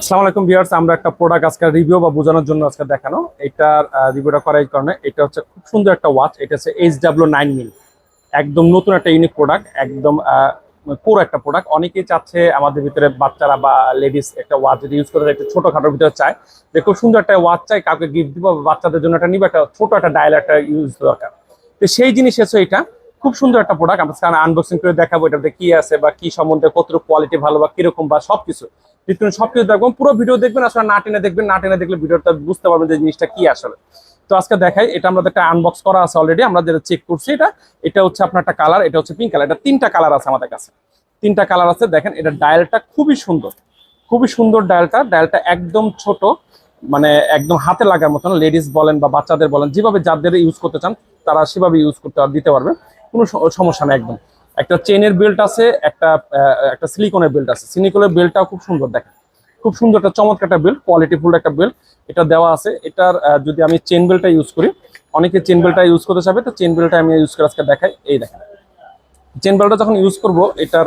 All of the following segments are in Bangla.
আসসালামু আলাইকুম ভিউয়ার্স, আমরা একটা প্রোডাক্ট আজকে রিভিউ বা বোঝানোর জন্য আজকে দেখানো। এটার রিভিউটা করার কারণে এটা হচ্ছে খুব সুন্দর একটা ওয়াচ এটা হচ্ছে এইচ ডাব্লিউ নাইন মিল একদম নতুন একটা ইউনিক প্রোডাক্ট একদম কোর একটা প্রোডাক্ট অনেকেই চাচ্ছে আমাদের ভিতরে বাচ্চারা বা লেডিস একটা ওয়াচ যদি ইউজ করে একটা ছোটখাটোর ভিতরে চায়। যে খুব সুন্দর একটা ওয়াচ চাই, কাউকে গিফট দিব, বাচ্চাদের জন্য একটা নিবে, একটা ছোট একটা ডায়াল একটা ইউজ দরকার। তো সেই জিনিস এসে এটা। খুব সুন্দর একটা প্রোডাক্ট আমরা আনবক্সিং করে দেখাবো এটাতে কি আছে বা কি সম্বন্ধে, কতটুকু কোয়ালিটি ভালো বা কীরকম বা সবকিছু। বিটকুইন সবকিছু দেখবেন পুরো ভিডিও দেখবেন, আসলে না টেনে দেখবেন, না টেনে দেখলে ভিডিওটা বুঝতে পারবেন যে জিনিসটা কি আসলে। তো আজকে দেখাই, এটা আমাদের একটা আনবক্স করা আছে অলরেডি আমরা যেটা চেক করছি এটা এটা হচ্ছে আপনার একটা কালার এটা হচ্ছে পিঙ্ক কালার এটা তিনটা কালার আছে আমাদের কাছে। তিনটা কালার আছে, দেখেন, এটা ডায়ালটা খুবই সুন্দর। খুবই সুন্দর ডায়ালটা ডায়ালটা একদম ছোট মানে একদম হাতে লাগার মতন লেডিস বলেন বা বাচ্চাদের বলেন, যেভাবে যাদের ইউজ করতে চান, তারা সেভাবে ইউজ করতে দিতে পারবে। কোনো সমস্যা নেই একদম। একটা চেনের বেল্ট আছে, একটা একটা সিলিকনের বেল্ট আছে। সিলিকনের বেল্টটাও খুব সুন্দর দেখেন। খুব সুন্দর একটা চমৎকার একটা বেল্ট কোয়ালিটিফুল একটা বেল্ট। এটা দেওয়া আছে। এটার যদি আমি চেন বেল্টটা ইউজ করি, অনেকে চেন বেল্টটা ইউজ করতে চাবে তো চেন বেল্টটা আমি ইউজ করে আজকে দেখাই। এই দেখেন। চেন বেল্টটা যখন ইউজ করব, এটার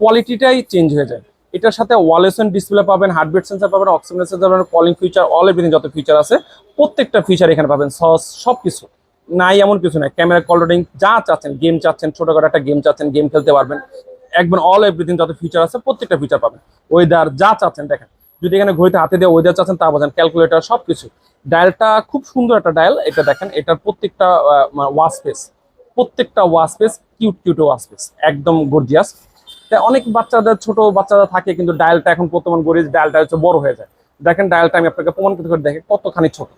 কোয়ালিটিটাই চেঞ্জ হয়ে যায়। এটার সাথে ওয়ালেসন ডিসপ্লে পাবেন হার্টবিট সেন্সার পাবেন অক্সিজেন সেন্সার পাবেন কলিং ফিচার অল এভরিথিং যত ফিচার আছে, প্রত্যেকটা ফিচার এখানে পাবেন সস সব কিছু নাই এমন কিছু নাই। ক্যামেরা কল রেডিং যা চাচ্ছেন গেম চাচ্ছেন, ছোটখাটো একটা গেম চাচ্ছেন গেম খেলতে পারবেন। একবার অল এভরিথিং যত ফিচার আছে, প্রত্যেকটা ফিচার পাবেন। ওয়েদার যা চাচ্ছেন, দেখেন, যদি এখানে ঘড়িতে হাতে দিয়ে ওয়েদার চাচ্ছেন, তা বোঝেন ক্যালকুলেটর সব কিছু ডায়ালটা খুব সুন্দর একটা ডায়াল এটা দেখেন, এটার প্রত্যেকটা ওয়াশ স্পেস প্রত্যেকটা watch face cute cute watch face একদম গর্জিয়াস তাই অনেক বাচ্চাদের, ছোট বাচ্চারা থাকে, কিন্তু ডায়ালটা এখন বর্তমান গরিজ ডায়ালটা হচ্ছে বড় হয়ে যায়। দেখেন ডায়ালটা আমি আপনাকে প্রমাণ করে দেখে, কতখানি ছোট।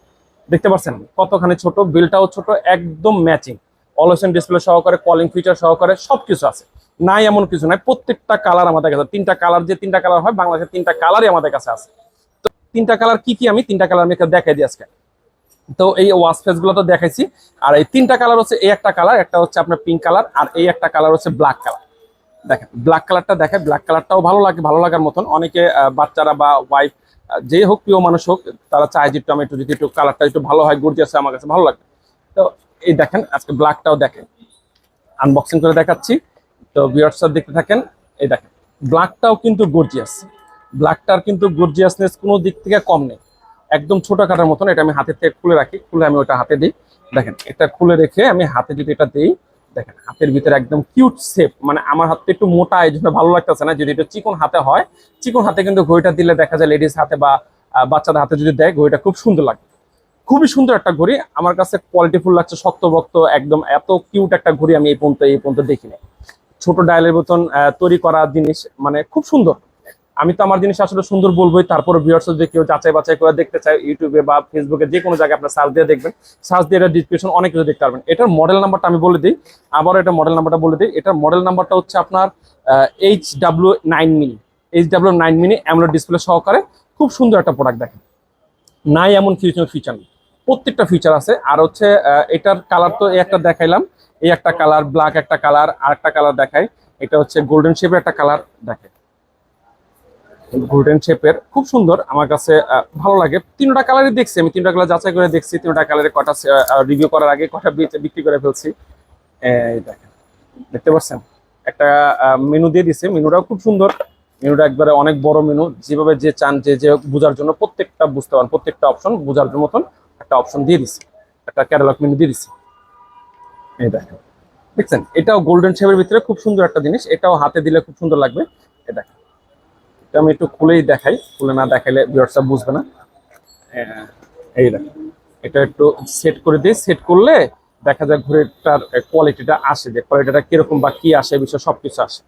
দেখতে পাচ্ছেন, কতখানি ছোট, বিলটাও ছোট, একদম ম্যাচিং অলসেন ডিসপ্লে সহকারে কলিং ফিচার সহকারে সবকিছু আছে। নাই এমন কিছু নাই, প্রত্যেকটা কালার আমাদের কাছে তিনটা কালার যে তিনটা কালার হয়, বাংলাদেশের তিনটা কালারই আমাদের কাছে আছে। তো তিনটা কালার কি কি আমি? তিনটা কালার আমি দেখাই দিই আজকে। তো এই ওয়াশ ফেসগুলো তো দেখাইছি। আর এই তিনটা কালার হচ্ছে এই একটা কালার একটা হচ্ছে আপনার পিঙ্ক কালার আর এই একটা কালার হচ্ছে ব্ল্যাক কালার দেখেন ব্ল্যাক কালারটা দেখেন ব্ল্যাক কালারটাও ভালো লাগে, ভালো লাগার মতন। অনেকে বাচ্চারা বা ওয়াইফ যে হোক প্রিয় মানুষ হোক, তারা চায় যে একটু যদি একটু কালারটা একটু ভালো হয় গর্জিয়াস আমার কাছে ভালো লাগে তো এই দেখেন, আজকে ব্ল্যাকটাও দেখেন। আনবক্সিং করে দেখাচ্ছি। তো ভিউয়ার্সরা দেখতে থাকেন, এই দেখেন ব্ল্যাকটাও কিন্তু গর্জিয়াস ব্ল্যাকটার কিন্তু গর্জিয়াসনেস কোনো দিক থেকে কম নেই। একদম ছোটখাটার মতন, এটা আমি হাতে থেকে খুলে রাখি, খুলে আমি ওটা হাতে দিই। দেখেন, এটা খুলে রেখে আমি হাতে যদি এটা দিই দেখেন, হাতের ভিতরে একদম কিউট শেপ মানে আমার হাতটা একটু মোটা, এই জন্য ভালো লাগতেছে না। যদি এটা চিকন হাতে হয়, চিকন হাতে কিন্তু ঘড়িটা দিলে দেখা যায় লেডিস হাতে বা বাচ্চাদের হাতে যদি দেয়, ঘড়িটা খুব সুন্দর লাগে। খুবই সুন্দর একটা ঘড়ি। আমার কাছে কোয়ালিটিফুল লাগছে, শক্তভক্ত, একদম এত কিউট একটা ঘড়ি আমি এই পর্যন্ত এই পর্যন্ত দেখিনি। ছোট ডায়ালের মতন তৈরি করা জিনিস মানে খুব সুন্দর। আমি তো আমার জিনিস আসলে সুন্দর বলবোই তারপরে ভিউয়ার্স যদি কেউ যাচাই বাছাই করে দেখতে চায় ইউটিউবে বা ফেসবুকে যে কোনো জায়গায় আপনার সার্চ দিয়ে দেখবেন। সার্চ দিয়ে এটা ডিসক্রিপশন অনেক কিছু দেখতে পারবেন। এটার মডেল নাম্বারটা আমি বলে দিই আবার এটা মডেল নাম্বারটা বলে দিই। এটার মডেল নাম্বারটা হচ্ছে আপনার H W nine mini H W nine mini AMOLED display সহকারে খুব সুন্দর একটা প্রোডাক্ট দেখেন। নাই এমন ফিউচার ফিচার প্রত্যেকটা ফিচার আছে। আর হচ্ছে এটার কালার তো এই একটা দেখাইলাম। এই একটা কালার ব্ল্যাক একটা কালার আর একটা কালার দেখায় এটা হচ্ছে গোল্ডেন শেপের একটা কালার দেখে গোল্ডেন শেপের খুব সুন্দর, আমার কাছে ভালো লাগে। তিনটা কালারই দেখছি, আমি তিনটা কালার যাচাই করে দেখছি। তিনটা কালারে কটা রিভিউ করার আগে কটা বিক্রি করে ফেলছি। দেখতে পাচ্ছেন? একটা মেনু দিয়ে দিছে। মেনুটাও খুব সুন্দর। মেনুটা একবারে অনেক বড় মেনু যেভাবে যে চান, যে যে বোঝার জন্য প্রত্যেকটা বুঝতে পারেন। প্রত্যেকটা অপশন বোঝার মতন একটা অপশন দিয়ে দিছে। একটা ক্যাটালগ মেনু দিয়ে দিছে। এই দেখেন, দেখছেন? এটাও গোল্ডেন শেপের ভিতরে খুব সুন্দর একটা জিনিস। এটাও হাতে দিলে খুব সুন্দর লাগবে। এই দেখেন এটা আমি একটু খুলেই দেখাই। খুলে না দেখাইলে ভিউয়ার্সরা বুঝবে না। এই দেখেন এটা একটু সেট করে দিই। সেট করলে দেখা যায় ঘুরেটার কোয়ালিটিটা আসে যে কোয়ালিটিটা কীরকম বা কি আসে বিষয়ে সবকিছু আসে।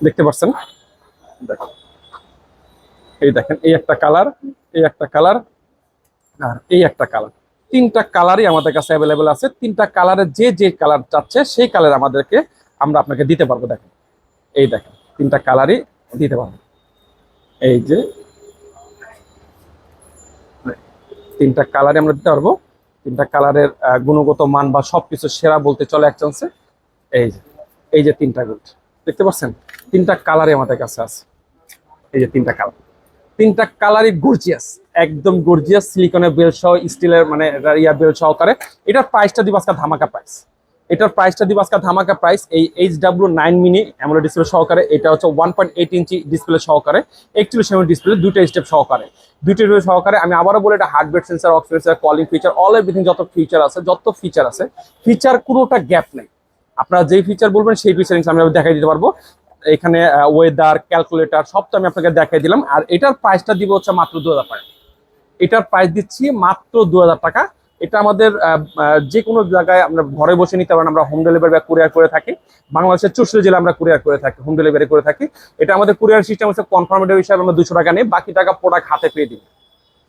দেখতে পাচ্ছেন? দেখেন এই দেখেন, এই একটা কালার এই একটা কালার আর এই একটা কালার তিনটা কালারই আমাদের কাছে অ্যাভেলেবেল আছে। তিনটা কালারের যে যে কালার চাচ্ছে, সেই কালার আমাদেরকে আমরা আপনাকে দিতে পারব, দেখেন। এই দেখেন, তিনটা কালারই দিতে পারব। এই যে, তিনটা কালারই আমরা দিতে পারব। তিনটা কালারের গুণগত মান বা সবকিছু সেরা বলতে চলে এক চান্সে এই যে এই যে তিনটা গুড দেখতে পাচ্ছেন? তিনটা কালারই আমাদের কাছে আছে। এই যে তিনটা কালার তিনটা কালারই গর্জিয়াস একদম গর্জিয়াস সিলিকনের বেল সহ স্টিলের মানে ইয়া বেল সহকারে। এটার প্রাইসটা দিব আজকে ধামাকা প্রাইস এটার প্রাইসটা দিব আজকে ধামাকা প্রাইস এই H W nine mini AMOLED display সহকারে। এটা হচ্ছে one point eight inch display সহকারে। একচল্লিশ সেভেন ডিসপ্লে দুইটা স্টেপ সহকারে। দুইটা স্টেপ সহকারে, আমি আবারও বলি এটা hardware sensor ox sensor calling feature all everything যত ফিচার আছে, যত ফিচার আছে ফিচার কোনোটা গ্যাপ নেই। আপনারা যেই ফিচার বলবেন, সেই ফিচার আমি দেখাই দিতে পারব। এখানে ওয়েদার ক্যালকুলেটর সব তো আমি আপনাকে দেখাই দিলাম। আর এটার প্রাইসটা দিব হচ্ছে মাত্র দু হাজার টাকা। এটার প্রাইস দিচ্ছি মাত্র দু হাজার টাকা। এটা আমাদের যে কোনো জায়গায় আমরা ঘরে বসে নিতে পারেন, আমরা হোম ডেলিভারি বা কুরিয়ার করে থাকি। বাংলাদেশের চৌষট্টি জেলা আমরা কুরিয়ার করে থাকি হোম ডেলিভারি করে থাকি। এটা আমাদের কুরিয়ার সিস্টেম হচ্ছে কনফার্মেটিভ হিসাবে আমরা দুশো টাকা নিই, বাকি টাকা প্রোডাক্ট হাতে পেয়ে দিই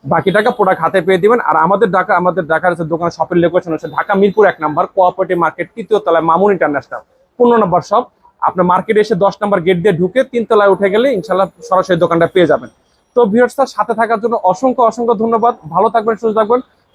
বাকি টাকা প্রোডাক্ট হাতে পেয়ে দিবেন, আর আমাদের ঢাকা, আমাদের ঢাকার হচ্ছে দোকান শপের লোকেশন হচ্ছে ঢাকা মিরপুর এক নম্বর কোঅপারেটিভ মার্কেট তৃতীয় তলায় মামুন ইন্টারন্যাশনাল পনেরো নম্বর শপ আপনার মার্কেটে এসে দশ নম্বর গেট দিয়ে ঢুকে তিন তলায় উঠে গেলে ইনশাল্লাহ সরাসরি দোকানটা পেয়ে যাবেন। তো ভিউয়ার্সটার সাথে থাকার জন্য অসংখ্য অসংখ্য ধন্যবাদ। ভালো থাকবেন, সুস্থ থাকবেন।